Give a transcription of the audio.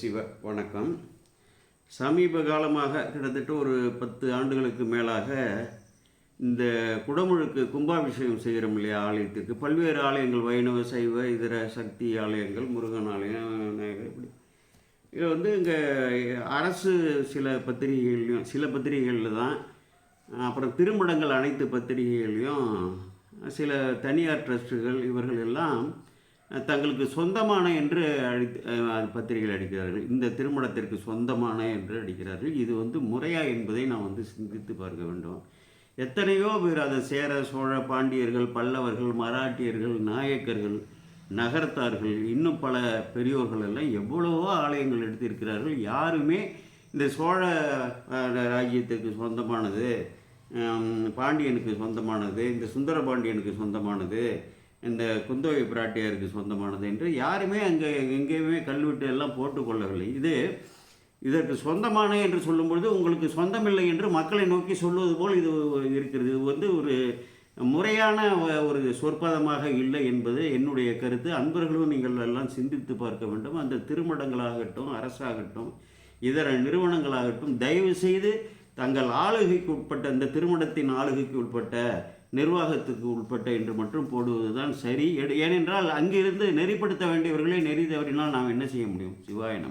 சிவ வணக்கம். சமீப காலமாக கிட்டத்தட்ட ஒரு பத்து ஆண்டுகளுக்கு மேலாக இந்த குடமுழுக்கு கும்பாபிஷேகம் செய்கிறோம் இல்லையா ஆலயத்துக்கு பல்வேறு ஆலயங்கள் வைணவ சைவ இதர சக்தி ஆலயங்கள் முருகன் ஆலயம் இப்படி. இதில் வந்து இங்கே அரசு சில பத்திரிகைகள்லையும் சில பத்திரிகைகளில் தான் அப்புறம் திருமடங்கள் அனைத்து பத்திரிகைகள்லையும் சில தனியார் ட்ரஸ்ட்டுகள் இவர்கள் எல்லாம் தங்களுக்கு சொந்தமான என்று அழைத்து அஹ், அடிக்கிறார்கள். இந்த திருமணத்திற்கு சொந்தமான என்று அடிக்கிறார்கள். இது வந்து முறையா என்பதை நாம் வந்து சிந்தித்து பார்க்க வேண்டும். எத்தனையோ பேர் அதை சேர சோழ பாண்டியர்கள் பல்லவர்கள் மராட்டியர்கள் நாயக்கர்கள் நகரத்தார்கள். இன்னும் பல பெரியோர்கள் எல்லாம் எவ்வளவோ ஆலயங்கள் எடுத்திருக்கிறார்கள். யாருமே இந்த சோழ ராஜ்யத்துக்கு சொந்தமானது பாண்டியனுக்கு சொந்தமானது இந்த சுந்தர பாண்டியனுக்கு சொந்தமானது இந்த குந்தவை பிராட்டியாருக்கு சொந்தமானது என்று யாருமே அங்கே எங்கேயுமே கல்வெட்டு எல்லாம் போட்டுக்கொள்ளவில்லை இது இதற்கு சொந்தமான என்று சொல்லும்பொழுது உங்களுக்கு சொந்தமில்லை என்று மக்களை நோக்கி சொல்வது போல் இது இருக்கிறது. இது வந்து ஒரு முறையான ஒரு சொற்பதமாக இல்லை என்பது என்னுடைய கருத்து. அன்பர்களும் நீங்கள் எல்லாம் சிந்தித்து பார்க்க வேண்டும். அந்த திருமடங்களாகட்டும் அரசாகட்டும் இதர நிறுவனங்களாகட்டும் தயவு செய்து தங்கள் ஆளுகைக்கு உட்பட்ட இந்த திருமணத்தின் ஆளுகைக்கு உட்பட்ட நிர்வாகத்துக்கு உட்பட்ட என்று மட்டும் போடுவதுதான் சரி. ஏனென்றால் அங்கிருந்து நெறிப்படுத்த வேண்டியவர்களை நெறி தவறினால் நாம் என்ன செய்ய முடியும்? சிவாய நம